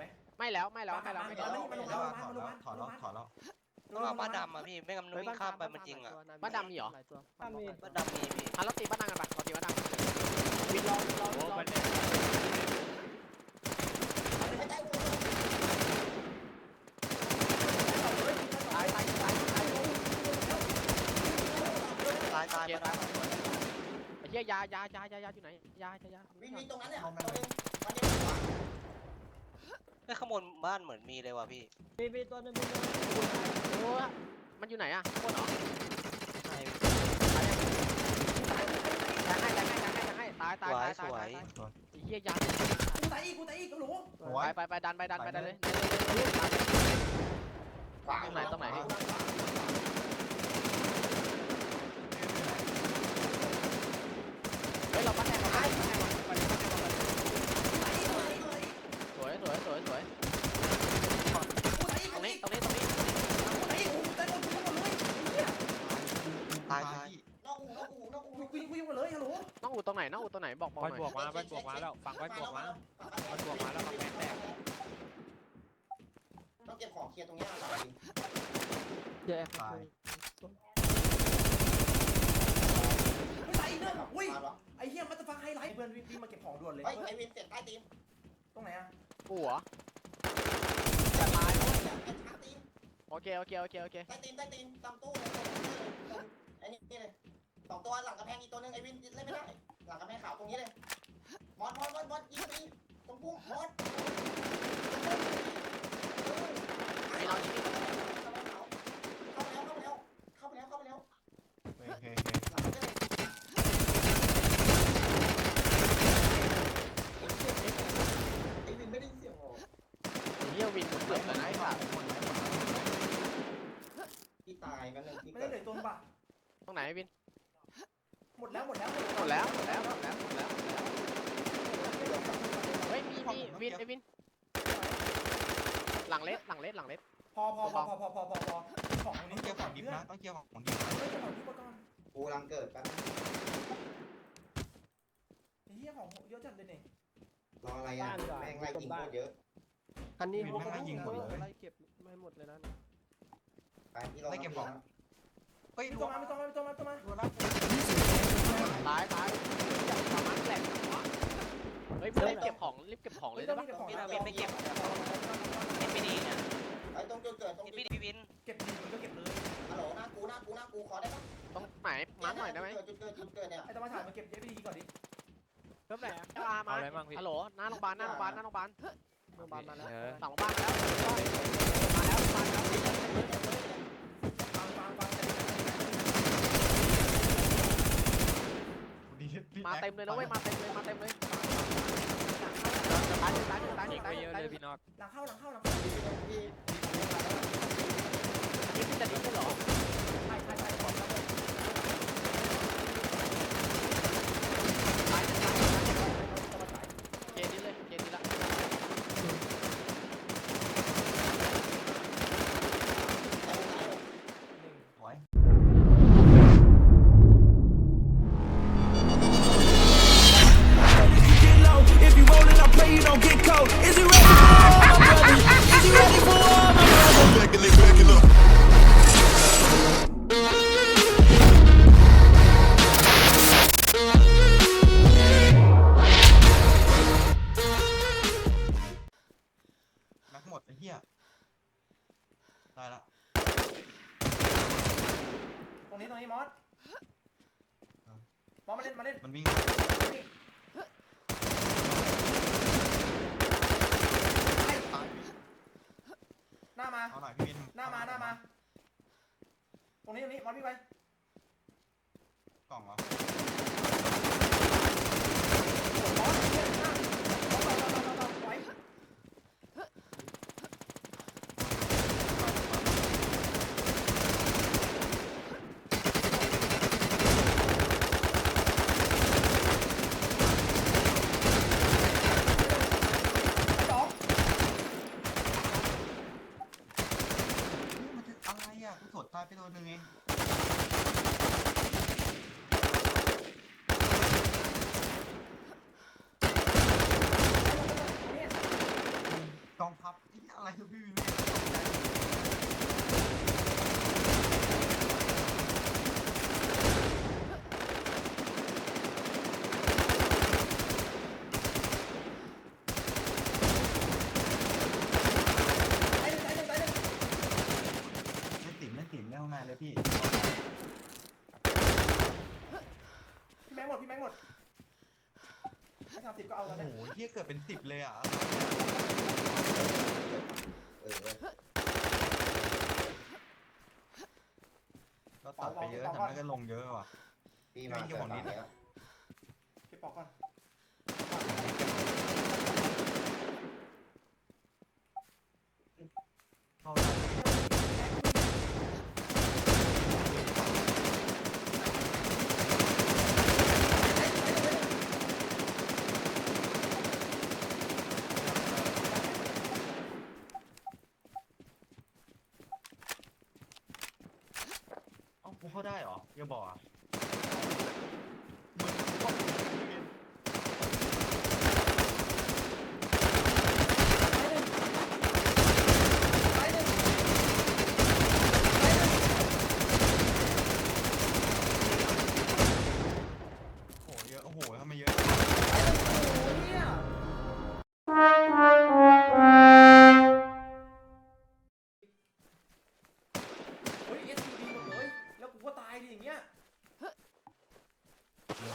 ไหมไม่แล้วไม่แล้วไม่แล้วไม่มาแล้วมาถอดแล้ว ถอดแล้วถอดแล้วถอดแล้วต้องเอาบ้านดำอะพี่ไม่งั้นมันวิ่งข้ามไปมันจริงอะบ้านดำมีเหรอ บ้านมีบ้านดำมีพี่อะเราตีบ้านดังกันปะเราตีบ้านดังวินรอวินรอวินรอตายตายตายตายตายตายเกียบ้านร์ดตายไอ้เหี้ยยายายายายาอยู่ไหนยายายาวิ่งวิ่งตรงนั้นเนี่ยตัวนึงมันจะขวาำ ไอ้ยข้างบนบ้านเหมือนมีเลยว่ะพี่มีมีตัวหนึงมีตัวหนึงโอ้มันอยู่ไหนอะโคตรเหรอใช่แทงให้แทงให้แทงให้แทงให้ตายตายตายตายตายไอ้เหี้ยยากูตายอีกกูตายอีกกูหลูไปไปไปดันไปดันไปดันเลยขวาตรงไหนตรงไหนเฮ้ยเราบ้านแทงเราบ้านแทงเราบ้านแทงสวยสวยสวยสวย กูตายอีก ตรงนี้ อีก ตรงนี้ตรงนี้ กูตายอีกกูตายหมดกูหมดเลย ตายตาย นอกอูนอกอูนอกอู กูยิงกูยิงหมดเลยฮัลโหล น้องอูตรงไหนน้องอูตรงไหน บอกบอกหบ้านน่อยบวกมาบ้านบวกมาแล้วฝั่งบ้านบวกมาบ้านบวกมาแล้วกำแพงแตกต้องเก็บของเคลียร์ตรงนี้หลังเดี๋ยวตายกูตายอีกเนอะอุ้ยไอ้เหี้ยมันจะฟังไฮไลท์เพื่อนวิ่งมาเก็บของด่วนเลยเฮ้ยไอวินเสียบใต้ตีนตรงไหนอะกูเหรอจะตายแล้วไอ้ช้าตีนโอเคโอเคโอเคโอเคใต้ตีนใต้ตีนตามตู้เลยไอ้นี่นี่เลยสองตัวหลังกระแพงอีกตัวนึงไอวินเล่นไม่ได้ หลังกระแพงขาวตรงนี้เลยมอสมอสมอสมอสยิงตีตรงพุ่งมอสไอ้น้องยิงเข้าไปแล้วเข้าไปแล้วเข้าไปแล้วเข้าไปแล้วโอเคโอเคหลังจะเลยไอ้วินไม่ได้เสียงหรอไอ้เหี้ยวินเกือบเลยนะไอ้สัตว์ที่ตายกันหนึ่งที่ไม่เกิได้ดเหลือตัวนึงปะตรงไหนวิน หมดแล้วหมดแล้วหมดแล้วหมดแล้วหมดแล้วหมดแล้วเฮ้ยมีมีวินไอ้วิน หลังเล็ดหลังเล็ดหลังเล็ดพอพอพอพอพอพอพอพอของตรงต้อนี้งเกี่ยวของดิบนะต้องเกี่ยวของดิบเฮ้ยเก็บของที่ก่อนกูรังเกิดกันไอ้เหี้ยของเยอะจัดเลยเนี่ยรออะไรอะแม่งไล่ยิงโคตรเยอะอันนี้ไล่เก็บไม่หมดเลยนะไปที่เราเฮ้ยไม่รัต้วองมาไม่ต้องมาไม่ต้องมาไม่ต้องมารัวแล้ว ตายตายประมาณแหลกเฮ้ยรีบเก็บของรีบเก็บของเลยไม่ต้ได้องปะมีแต่ของวินไม่เก็บเอ็มพีดีเนี่ยไอ้ตรงจุดเกิดตรงเอ็มจุพีดดีวินเก็บดีก็เก็บเลยฮัลโหลหน้ากูหน้ากูหน้ากูขอได้ปะต้องไหนมาร์คหน่อยได้ไหมจุดเกิดจุดเกิดเนี่ยไอ้ต้องมาถ่ายมาเก็บเยอะไปดีก่อนดิเริ่มไหนอะเจ้าอามาเอาอะไรบ้างพี่ฮัลโหลหน้าโรงพยาบาลหน้าโรงพยาบาลหน้าโรงพยาบาลโรงพยาบาลมาแล้วเออหลังโรงพยาบาลมาแล้วมาแล้วมาแล้ว ฟังฟังฟัง ดี มาเต็มเลยนะเว้ยมาเต็มเลยมาเต็มเลยตายตายตายยิงตาไปยเยอะตายเลยพี่น็อตหลังเข้าหลังเข้าหลังเข้าที่ เหี้ยตายละตรงนี้ตรงนี้มอสมอสมาเล่นมาเล่นมันวิ่งหน้ามาเอาหน่อยพี่วินหน้ามาหน้ามา ตรงนี้ตรงนี้มอสพี่ไปกล่องเหรอ มอสเนี่ยหน้ามอสต่อต่อต่อต่อไว้ สอง มันจะอะไรอะกูสดตายไปตัวหนึ่งเอง เนี่ย กองทัพไอ้เหี้ยอะไรคือพี่วิน ไอ้หนึ่งไอ้หนึ่งไอ้หนึ่ง ไม่ ติ่มไม่ติ่มไม่ห้องในเลยพี่พี่แม็กหมดพี่แม็กหมดให้สามสิบก็เอาโอ้แล้วโหเนี่ยเหี้ยเกิดเป็นสิบเลยอะเออเราตัดไปเยอะแต่มันก็ลงเยอะว่ะ พี่มาเกิดตอนนี้แล้วพี่ปอกก่อนเข้าได้ เอ้ากูเข้า ได้เเยอะ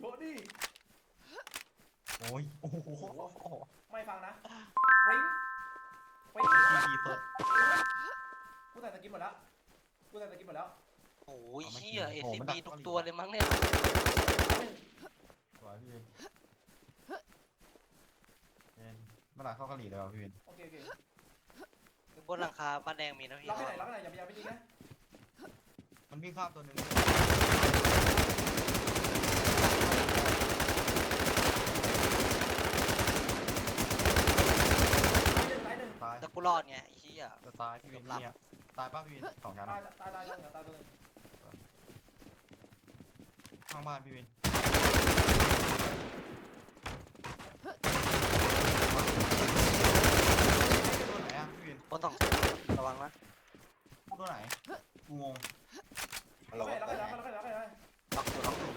เยอะดิโอ้ย โอ้โหไม่ฟังนะริงริงทีดีสดกูใส่สกินหมดแล้ว กูใส่สกินหมดแล้วโอ้ยเฮียเอซีบีทุกตัวเลยมั้งเนี่ยสวยพี่วินเอ็นเมื่อไหร่เข้าเกาหลีเลยวะพี่วินโอเคโอเคบนหลังคาบ้านแดงมีนะพี่ล็อกไปไหนล็อกไปไหนอย่าไปอย่าไปยิงนะมันวิ่งข้ามตัวหนึ่ง ตายหนึ่งตายหนึ่ง ตาย แต่ กูรอดไงไอ้เฮียจะตายพี่วินเนี่ยตายป้าพี่วินสองชั้นตายอะตายตายตายตายตัวหนึ่งข้างบ้านพี่วินตัวไหนอะพี่วินบนสองระวังนะตัวไหนกูงงล็อกไปล็อกไปล็อกไปล็อกไปล็อกไปล็อกไปล็อกอยู่ล็อกอยู่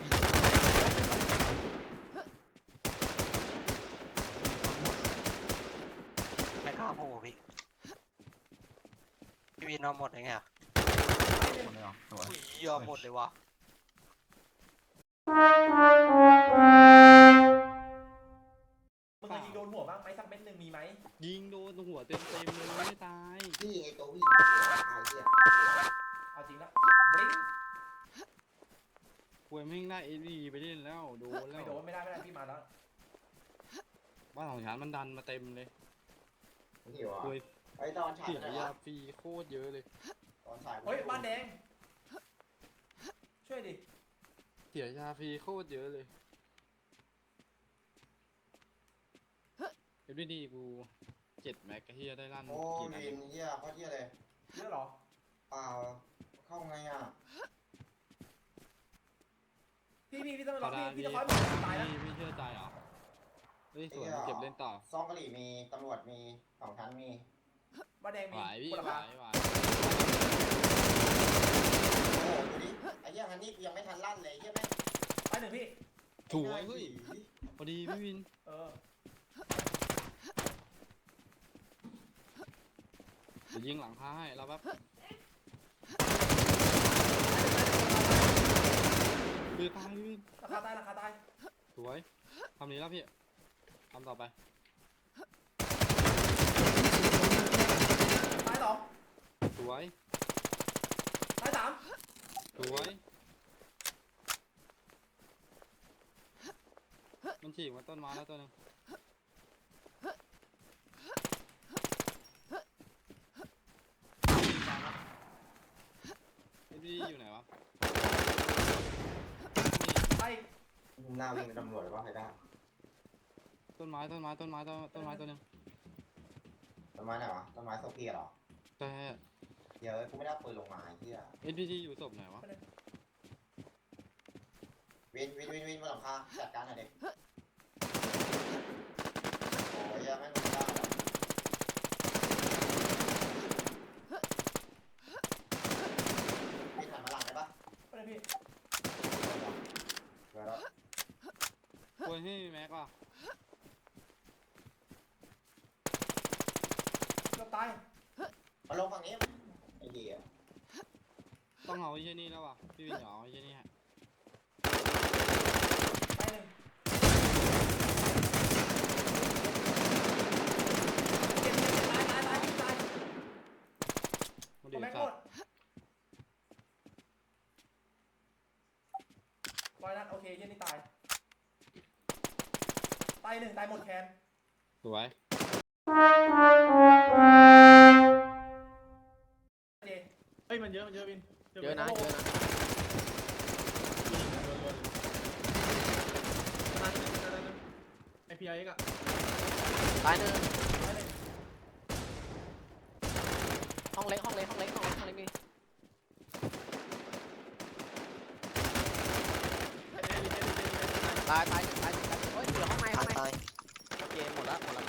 ไม่กล้าโผล่พี่ พี่วินเอาหมดเลยไงอะหมดเลยเหรอสวยอุ้ยเหี้ยหมดเลยวะมึงเคยยิงโดนหัวบ้างไหมสักเม็ดหนึ่งมีไหมยิงโดนหัวเต็มเต็มๆเลยไม่ตายพี่ไอตัววิ่งตายเหี้ยเอาจริงละบลิงป่วยแม่งได้เอดีไปเล่นแล้วโดนแล้วไม่โดนไม่ได้ไม่ได้พี่มาแล้วบ้านของฉันมันดันมาเต็มเลยหิวอะป่วย ไอตอนฉายเสียไปไหนยาวะฟรีโคตรเยอะเลย ตอนฉายเฮ้ยบ้านแดง ช่วยดิ เสียยาฟรีโคตรเยอะเลยเอฟดีกูเจ็ดแม็กกะเฮียได้ลั่นโอ้กี่นัดวินเหี้ยโคตรเหี้ยเลยเยอะเหรอ เปล่าเข้าไงอะพี่พี่พี่ต้องรต่ออได้พี่พี่พี่ต้องคอยบอกตายนะพี่ไม่เชื่อใจเหรอเฮ้ยสวยเก็บเล่นต่อซองกะหรี่มีตำรวจมีสองชั้นมี บ้านแดงไหมีวพี่คนละไหวบาทไหวโอ้โหดูดิไอ้เหี้ยฮันนี่ยังไม่ทันลั่นเลยไอ้เหี้ยแม่งไปหนึ่งพี่สวยเฮ้ยพอดีพี่วินเออ เดี๋ยวยิงหลังคาให้เราแบบคือตายพี่วินราคาตายราคาตายสวยทำนี้แล้วพี่ทำต่อไป ตาย สองสวยตายสามสวย มันฉีกมาต้นไม้แล้วตัวหนึงไอ้พี่อยู่ไหนวะตายหน้าวิ่งเป็นตำรวจหรือว่าใครได้ต้นไม้ต้นไม้ต้นไม้ต้นต้นไม้ตัวหนึงต้นไม้ไหนวะต้นไม้โซเฟียเหรอ แต่เดี๋ยวกูไม่ได้ปืนลงมาไอ้เฮียเอ็นพีีอยู่ศพไหนวะวินวินวินวินมาหลังคาจัดการหน่อยเด็กยยังไม่ลงได้พี่ถันมาหลังได้ปะไปเลยพี่เดี๋ยวแล้วคนที่มีแม็กว่ะเกือบตาย ไอ้เหี้ยนี่แล้วว่ะพี่วินเดี๋ยวเอาไอ้เหี้ยนี่ให้ตายหนึ่งเจ็บเจ็บเจ็บตายตายตายตายมันเอาดีแม็กสัหมตดว์ร้อยนัดโอเคเหี้ยนี่ตายตายหนึ่งตายหมดแคนสวยเจเฮ้ยมันเยอะมันเยอะวิน เยอะนะเยอะนะไอพีไอเอ็กอะตายหนึ่งตายหนึ่งห้องเล็กห้องเล็กห้องเล็กห้องเล็กห้องเล็กมีตายตายตายตายเฮ้ยเหลือห้องในห้องในตายโอเคหมดแล้วหมดแล้ว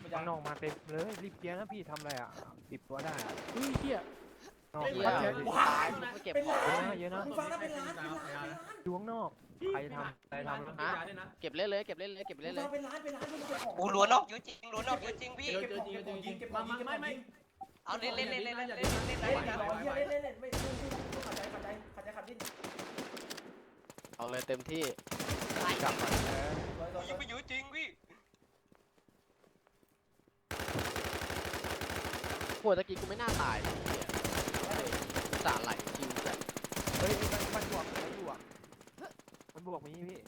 ไม่ข้ายังงนอกมาเต็มเลยรีบเคลียร์นะพี่ทำอะไรอะปิดตัวได้อะเฮ้ยเฮียนอกเฮียเยอะ ว้ายไม่เก็บเป็นของล้านเยอะนะมึงฟังนะเป็นล้านเป็นล้านเป็นล้านดูข้างนอกใครทำใครทำฮะเก็บเล่นเลยเก็บเล่นเลยเก็บมึเล่งนเลฟัยงเป็นล้านเป็นล้านมึงเก็บของกูล้วนออกเยอะจริงล้วนออกเยอะจริงพี่เก็บของเก็บของยิงเก็บของยิงเก็บของยิงเอาเล่นเล่นเล่นเล่นเล่นเล่นเล่นเล่นเล่นเล่นรอเฮียเล่นเล่นเล่นไม่พูดพูดพูดขัดใจขัดใจขัดใจขัดดิ้นเอาเลยเต็มที่กลับมายิงไม่เยอะจริงพี่ปวดตะกี้กูไม่น่าตายเลยเฮียกู สาไหลชิวจัดเฮ้ยมันมันบวกอะไรอยู่อะมันบวกมีพี่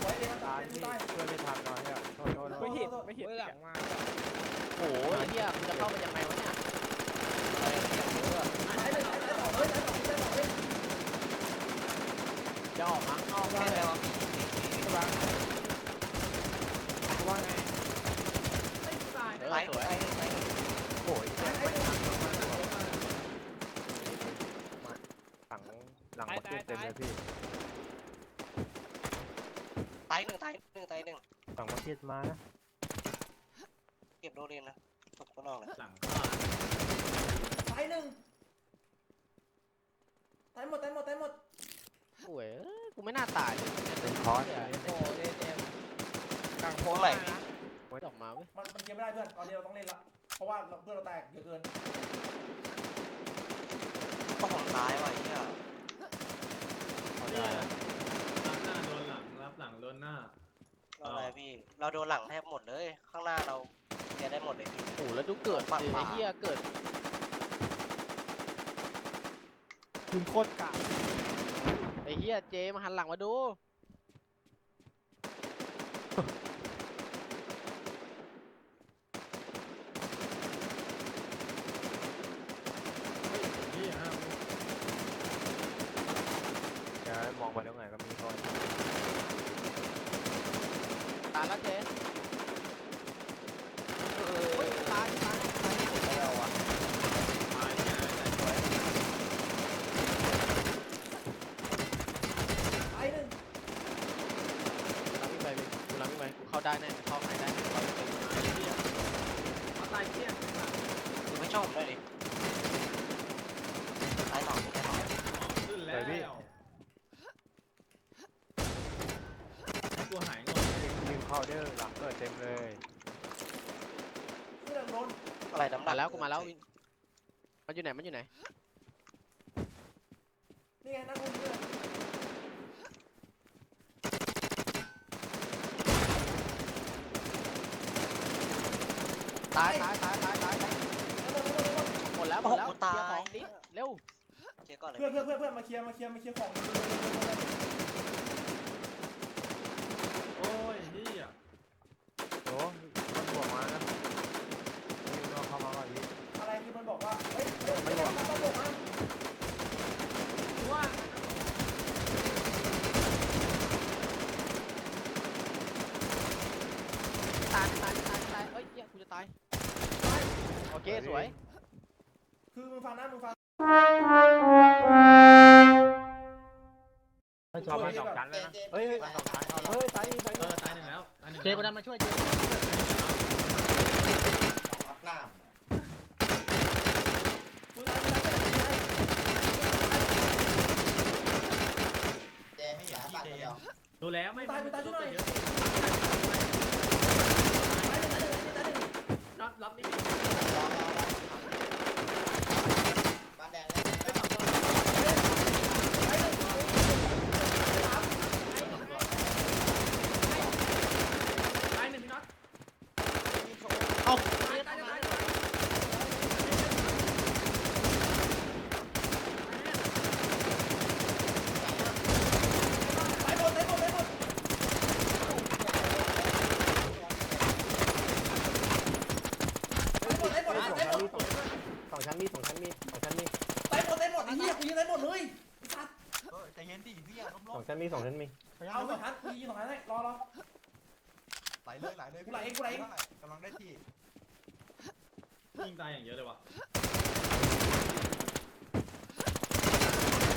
ไว้เล่นตายเพี่ตายช่วยไม่ทันหน่อยอะโทษโทษโทไม่เห็นไม่เห็นหลังมาโอ้ยเฮียกูจะเข้าไปยังไงวะเนี่ยตายเลยตายต่อเลยตายต่อเลยตายต่อเลยจะออกมั้งออกแค่ไหนวะาไง เออ ตาย สวย โอ้ยแม่งไม่ทันมากๆหลังหลังมาเก็ตเต็มเลยพี่ ตายหนึ่งตายหนึ่งตายหนึ่ง หลังมาเก็ตมานะ เก็บโดเรียนนะตกข้างนอกเลย หลัง ตายหนึ่งตายหมดตายหมดตายหมด โอ้ยเอ้ยกู ไม่น่าตายเลยเป็นคอร์สโอ้เล่นเอ็มกลางโค้งไหลออกมาเว้ยมันมันเกมไม่ได้เพื่อน ตอนนี้เราต้องเล่นละ เพราะว่าเพื่อนเราแตกเยอะเกินก็ของตายว่ะเฮียเขาได้นะรับหน้าโดนหลังรับหลังโดนหน้าอะไรพี่ เราโดนหลังแทบหมดเลย ข้างหน้าเราเคลียร์ได้หมดเลยพี่ โอ้แล้วดูเกิดดิไอ้เหี้ยเกิดยิงโคตรกากไอ้ เฮียเจมาหันหลังมาดู นี่ฮะ เดี๋ยวมองไปแล้วไงก็มีคน ตายแล้วเจเออตายตายตายแล้วอะ ตายเนี่ยสวย ตายหนึ่ง กูรับวิ่งไปกูรับวิ่ง ได้แน่เข้าไหนได้ร้อยเปอร์เซ็นต์ไอ้เหี้ยตายเกี้ยดูไม่ชอบผมด้วยดิตายสองแค่สองขึ้นแล้วกูหายงงยิงเข้าเด้อหลังเกิดเต็มเลยเพื่อนโดนอะไรดำมาแล้วกูมาแล้วมันอยู่ไหนมันอยู่ไหนนี่ไงนั่งคุมเพื่อน ตายตายตายตายตายหมดแล้วหมดแล้วตาเคลียร์ขอยงดิเร็วเจ๊ก่อนเลยเพื่อนเพื่อนเพื่อนเพื่อนมาเคลียร์มาเคลียร์มาเคลียร์ของ โอ้ยนี่อะ โอ้มันบวกมานะยิงนอกเข้ามาก่อนพี่ อะไรคือมันบอกว่าเฮ้ยเฮ้ยไม่บอกต้องบอกมา ตายตายตายตายเอ้ยเหี้ยกูจะตายโอเคสวย คือมึงฟังนะมึงฟังชอบมาสองชั้นแล้วนะเฮ้ยเฮ้ยสองชั้นเฮ้ยตายตายเออตายหนึ่งแล้วตายหนึ่งเจกูดันมาช่วยเจรับหน้ามึงตายมึงตายเจไม่เห็นยิงตัวเดียวดูแล้วไม่ตายกูตายช่วยหน่อยเยอะตายหนึ่งตายหนึ่งตายหนึ่ง น็อต รับนี่ รอรอรอบ้านแดงเลยเอ้ยฝั่งตรง ตายหนึ่งพี่น็อต เอา ตายตายตาย ตายหมดตายหมดตายหมดตายหมดตายหมดตายหมด สองชั้นมีสองชั้นมีสองชั้นมี ตายหมดตายหมดไอ้เหี้ยกูยิงตายหมดเลยไอ้สัตว์ เออใจเย็นดิพี่อะล้ม สองชั้นมีสองชั้นมีเอาสองชั้นกูยิงสองชั้นให้รอรอ ไหลเลยไหลเลยกูไหลเองกูไหลเอง กำลังได้ที่ยิงตายอย่างเยอะเลยว่ะ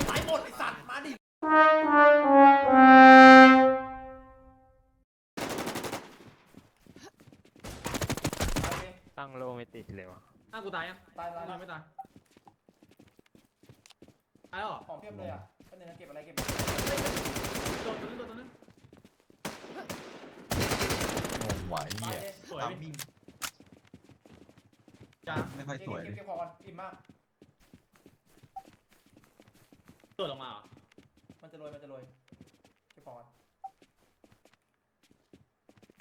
ตายหมดไอ้สัตว์มาดิตายเองตั้งโลไม่ติดเลยวะอ้าวกูตายยังตายตายยัตายงไม่ตายตายแล้วเหรอของเพียบเลยอะก็เนี่ยนะเก็บอะไรเก็บ โดนตัวนึงโดนตัวนึงงงไหวตายเนี่ยเลยสวยพี่จ้าไม่ค่อยเก็บสวยเก็เลบยเก็บของก่อนอิ่มมากตัวลงมาเหรอมันจะโรยมันจะโรยเก็บของก่อน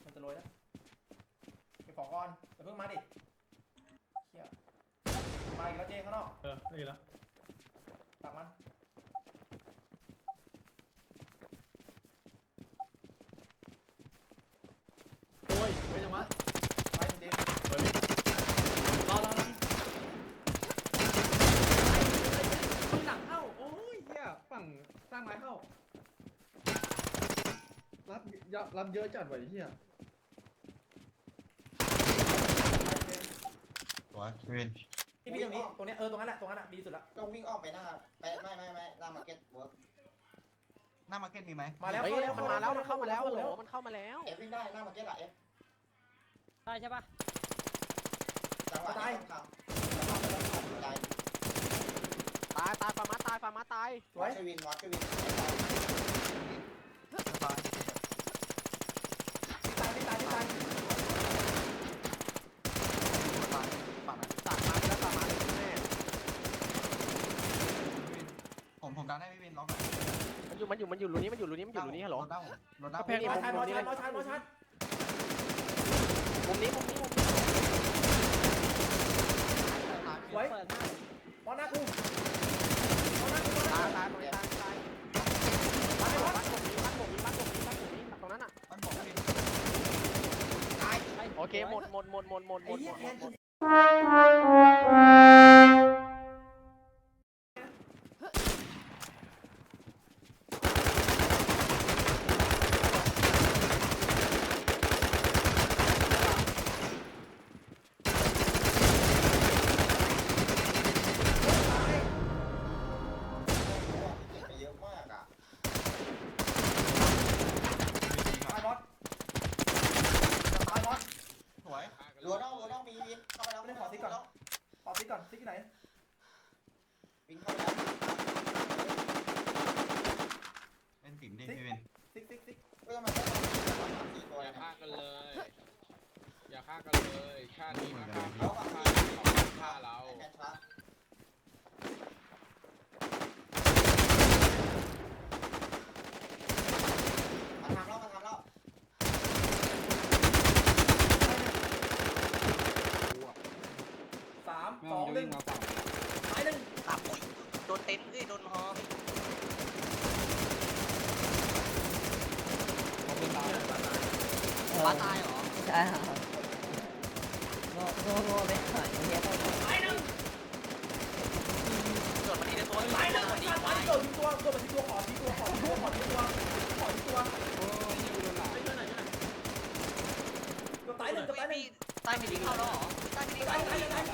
มันจะโรยนะเก็บของก่อนอย่าเพิ่งมาดิเชี่ยมาอีกแล้วเจข้างนอกเออได้แล้ว ตักมัน โอ้ยไปจังวะ ไปเจ รอรอรอข้างหลังเข้าโอ้ยเหี้ยฝั่งสร้างไม้เข้า รับย รับเยอะจัดว่ะไอ้เหี้ยสวยพี่วินพี่พี่ตรงนี้ตรงเนี้ยเออตรงนั้นแหละตรงนั้นแหละดีสุดละต้องวิ่งอ้อมไปหน้าไปไม่ไม่ไม่หน้ามาร์เก็ตเวิร์กหน้ามาร์เก็ตมีไหมมาแล้วเฮ้ยเข้าแล้วมันมาแล้วมันเข้ามาแล้วโอ้โหเข้มันเข้ามาแล้วเอฟวิ่งได้หน้ามาร์เก็ตอะเอฟได้ใช่ปะจังหวะนี้ต้องทำจังหวะนี้ต้องทำใจตายตายฟาร์มาตายฟาร์มาตายสวยชวินวอชวินตายตายไม่ตายไม่ตาย ตายฝั่งไหน สามมาแล้วฟาร์มาเลยแม่ ผมผมดันให้พี่วินล็อกหน่อย มัน อยู่มันอยู่มันอยู่รูนี้มันอยู่รูนี้มันอยู่รูนี้ฮัลโหลรถด้าผมรถด้าก็แพงมอชันมอชันมอชันมอชันมุมนี้มุมนี้มุมนี้สวยมอหน้ากูมอหน้ากูมอหน้าตายกูตายตรงนี้ตายตายตายหมดบ้านผมนี้บ้านผมนี้บ้านผมนี้บ้านผมนี้ตรงนั้นอะมันบอกพี่วินตายโอเคหมดหมดหมดหมดหมดหมไอ้ดเหี้ยแคนหมกูด เก็บไปเยอะมากอะ ตายบอสตายบอส สวย รัวน้องรัวน้องมีวินเข้าไปแล้ว ไม่ได้ขอติ๊กก่อน ขอติ๊กก่อนติ๊กที่ไหน วินเข้าไปแล้ว เป็นติ๋มดิพี่วิน ติ๊กติ๊กติ๊ก เพื่อมันได้สามสี่ตัว อย่า นะ ฆ่ากันเลย อย่าฆ่ากันเลยชาตินี้มาฆ่า เขาฝั่ง ฆ่า นี้ เขาฆ่าเรา ไอ้แมนชาร์มาทำแล้วมาทำแล้ว สาม ไม่สอเอางจะหนึ่วิ่งงมาฝั่งตายหนึ่งตามอุ้ยโดนเต็นท์เอ้ยโดนฮอเขาเป็นตายบ้าตายเหรอใช่ค่ะโง่โง่โง่ไปหน่อยเฮียโง่ตายหนึ่งเกิดมาดีในตัวตายหนึ่งตายตายโดดทิ้งตัวโดดมาทิ้งตัวขอทิ้งตัวขอทิ้งตัวขอทิ้งตัวขอทิ้งตัวโอ้ยยิงโดนหลังไปช่วยหน่อยช่วยหน่อยเกือบตายหนึ่งเกือบตายหนึ่งตายพีดีเข้าแล้วเหรอตายพีดีเข้าตายพีดีเข้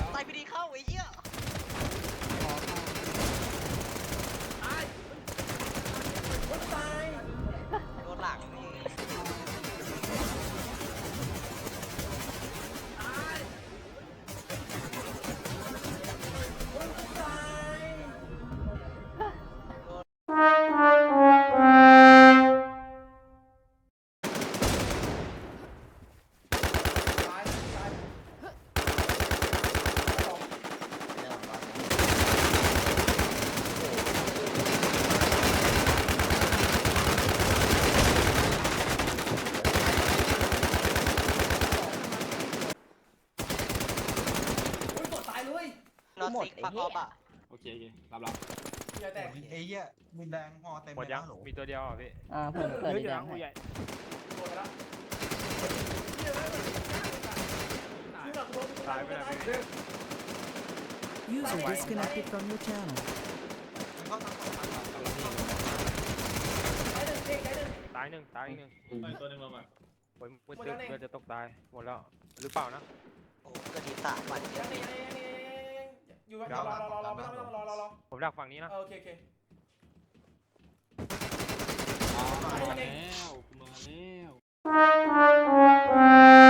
หมดซิกไอ้พักอเหี้อยฟอะโอเคโอเครับรับเหี้ยแตกไอ้เหี้ยมีแดงหอเต็มหมดเลยยังนะหนูมีตัวเดียวอะพี่อ่าผมเปิดเฮ้ยดีเดี๋ยวแดนะงกูให้ใหญ่โดนไปแล้วเหี้ยแม่งมันยิงหลังกูโดนกูโดนตายไปกูแล้วตายพี่ User disconnected from your channel. มันเข้าทางสองทางหลังตายหนึ่งเอกตายหนึ่งตายหนึ่งตายอีกหนึ่งไปตัวหนึงลงอะโอ้ยมืดหมดตึ๊แล้วบนี่เลือดจะตกตายหมดแล้วหรือเปล่านะโอ้โหกระดิ่งสามวันเยยัอะงนี่ยังนี่ยังนี่ อยู่รอรอรอไม่ต้องไม่ต้องรอรอผมดักฝั่งนี้นะโอเคโอเคมาแล้วมาแล้ว